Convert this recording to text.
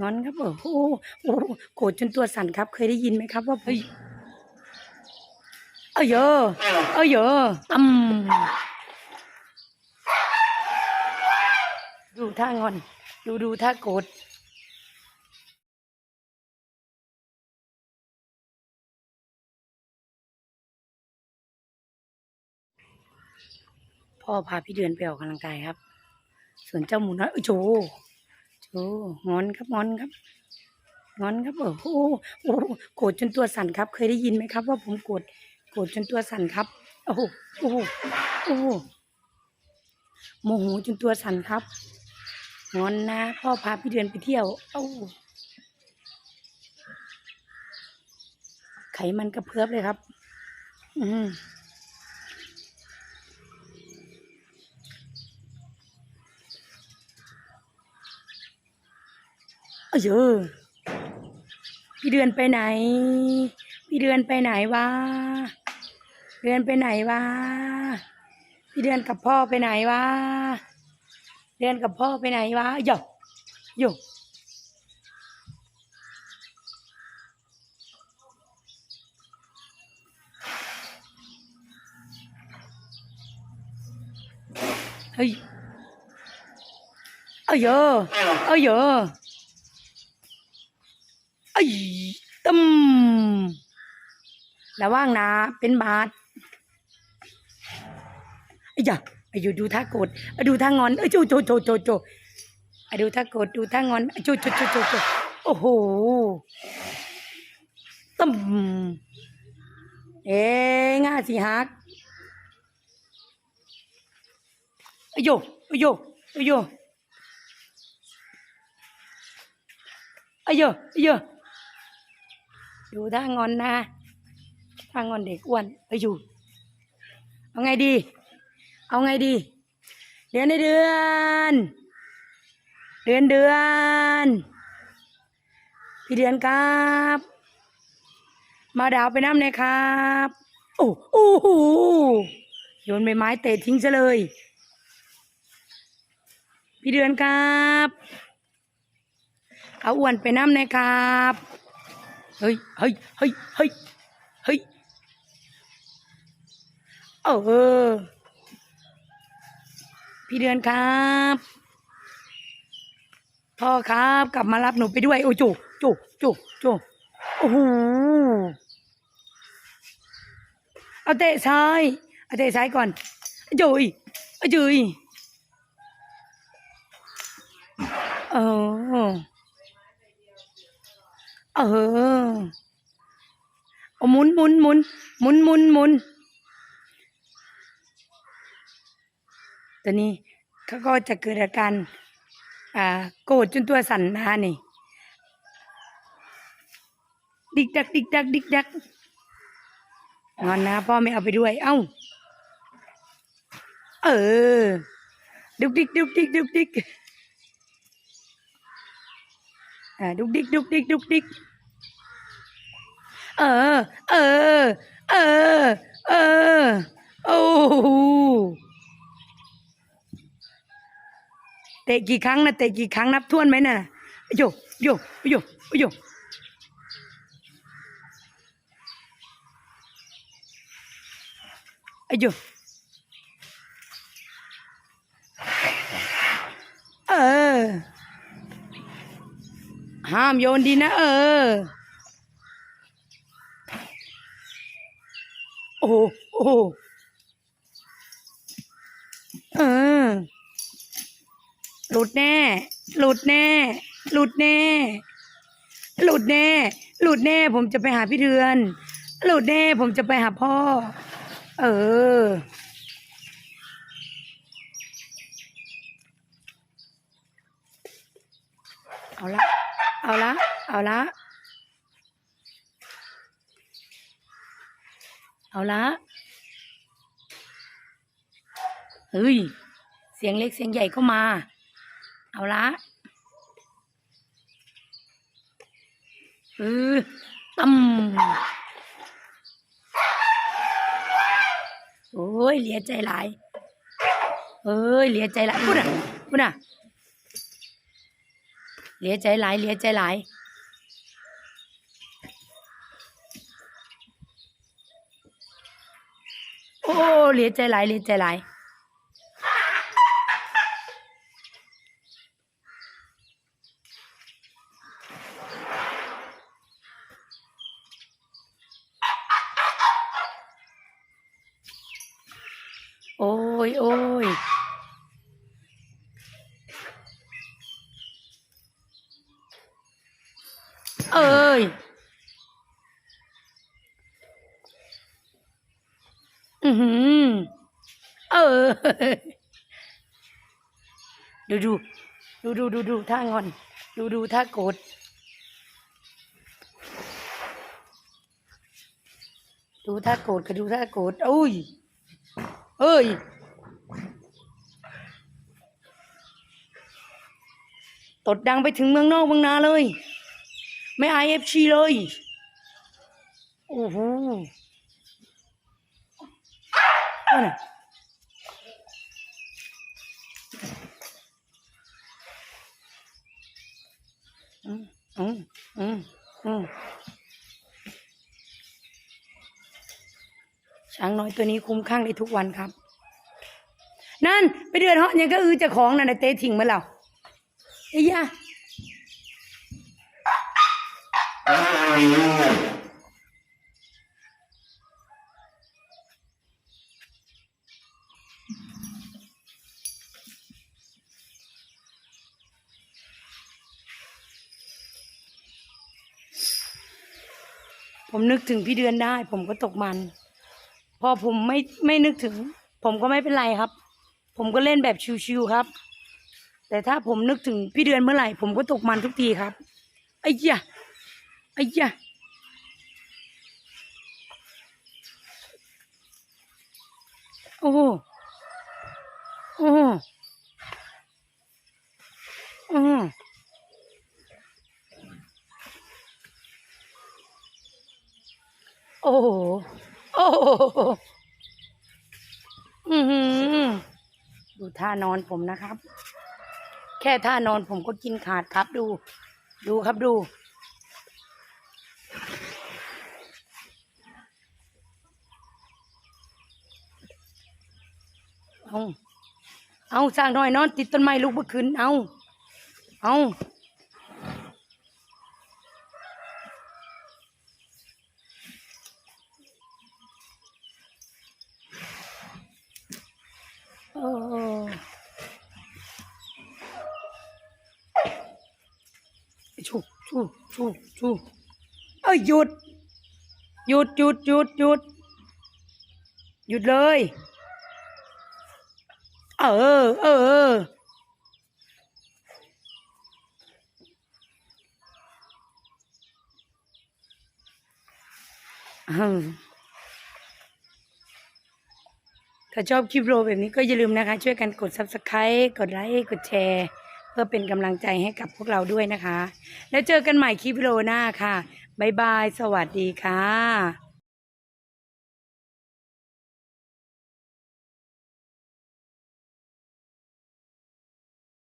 งอนครับโอ้โหโอ้โหโกรธจนตัวสั่นครับ เคยได้ยินไหมครับ ว่าเฮ้ยเอ้ยเยอะเอ้ยเยอะอืมดูท่างอน ดูดูท่าโกรธพ่อพาพี่เดือนไปออกกำลังกายครับ ส่วนเจ้าหมูน้อยเอ้ยโจ โจงอนครับงอนครับงอนครับโอ้โหโอ้โหโกรธจนตัวสั่นครับ เคยได้ยินไหมครับ ว่าผมโกรธโกรธจนตัวสั่นครับ โอ้โหโอ้โหโอ้โหโมโหจนตัวสั่นครับงอนนะพ่อพาพี่เดือนไปเที่ยวเอ้ไขมันกระเพื่อบเลยครับ อืม เยเออพี่เดือนไปไหน พี่เดือนไปไหนวะเดือนไปไหนวะพี่เดือนกับพ่อไปไหนวะเดือนกับพ่อไปไหนวะโยโยกเฮ้ยเอ้ยเออเอ้ยเออ ไอ้ตึม ระว่างนะเป็นบาทไอ้ยะไอ้อยู่ดูท่าโกรธอะดูท่างอนเอ้ยโจโจโจโจโจอะดูท่าโกรธดูท่างอนอะโจโจโจโจโจโอ้โหตึมเอ๊ง่าสิฮักไอ้โยไอ้โยไอ้โยไอ้โยไอ้โยดูท่างอนนะ ท่างอนเด็กอ้วนไปอยู่ เอาไงดี เอาไงดี เดือนในเดือน เดือนเดือน พี่เดือนครับ มาดาวไปน้ำหน่อยครับ โอ้โอ้โหโยนใบไม้เตะทิ้งซะเลย พี่เดือนครับเอาอ้วนไปน้ำหน่อยครับ เฮ้ย เฮ้ย เฮ้ย เฮ้ย เออพี่เดือนครับ พ่อครับกลับมารับหนูไปด้วย โอ้จโจโจโจโอ้โหเอาเตะซ้ายเอาเตะซ้ายก่อนจุยจุยเออเออเอาหมุนหมุนหมุนหมุนหมุนหมุน ตอนนี้เขาก็จะเกิดอาการอ่าโกรธจนตัวสั่นนะนี่ ดิกดัก ดิกดัก ดิกดักงอนนะพ่อไม่เอาไปด้วย เอ้า เออ ดุกดิกดุกดิกดุกดิกอ่าดุกดิกดุกดิกดุกดิกเออ เออ เออ เออ โอ้โห เตะกี่ครั้งนะเตะกี่ครั้งนับท้วนไหมนะ่ะโยโยโยโยไอ้โยเออ ห้ามโยนดีนะ เออ โอ้โหโอ้โหเออ หลุดแน่ หลุดแน่ หลุดแน่ หลุดแน่ หลุดแน่ ผมจะไปหาพี่เดือน หลุดแน่ ผมจะไปหาพ่อ เออ เอาละ เอาละ เอาละ เอาละ เฮ้ย เสียงเล็กเสียงใหญ่ก็มา เอาละเออตั้มโอ้ยเหลียใจหลายเอ้ยเหลียใจหลายพูดอะพูดอะเหลียใจหลายเหลียใจหลายโอ้เหลียใจหลายเหลียใจหลาย โอ้ ยโอ้ยเอ้ยอือหือเออดูดูดูดูดูดูท่างอน ดูดูท่าโกรธดูท่าโกรธกับดูท่าโกรธอุ้ยเอ้ย ตดดังไปถึงเมืองนอกเมืองนาเลย ไม่ไอเอฟชีเลย โอ้โหนั่นน่ะอืมอืมอืมอืมช้างน้อยตัวนี้คุ้มข้างได้ทุกวันครับ นั่น ไปเดือดเหาะยังก็อือจะของนั่นน่เตะทิ้งมาแล้ว ไอ้ยาผมนึกถึงพี่เดือนได้ ผมก็ตกมัน พอผมไม่ไม่นึกถึง ผมก็ไม่เป็นไรครับ ผมก็เล่นแบบชิวๆครับ แต่ถ้าผมนึกถึงพี่เดือนเมื่อไหร่ ผมก็ตกมันทุกทีครับไอ้ยะไอ้ยะโอ้โหโอ้โหโอ้โหโอ้โหโอ้โหอือหือดูท่านอนผมนะครับ แค่ท่านอนผมก็กินขาดครับดู ดูครับดู เอาเอาสร้างหน่อยนอนติดต้นไม้ลูกเมื่อคืนเอาเอา โอ้ ชูชูชูชูเอ้ยหยุด หยุดหยุดหยุดหยุดหยุดเลย เออ เอออืมถ้าชอบคลิปโรแบบนี้ก็อย่าลืมนะคะ ช่วยกันกด subscribe กดไลค์ กดแชร์ พื่อเป็นกำลังใจให้กับพวกเราด้วยนะคะ แล้วเจอกันใหม่คลิปวิดีโอหน้าค่ะ บ๊ายบาย สวัสดีค่ะ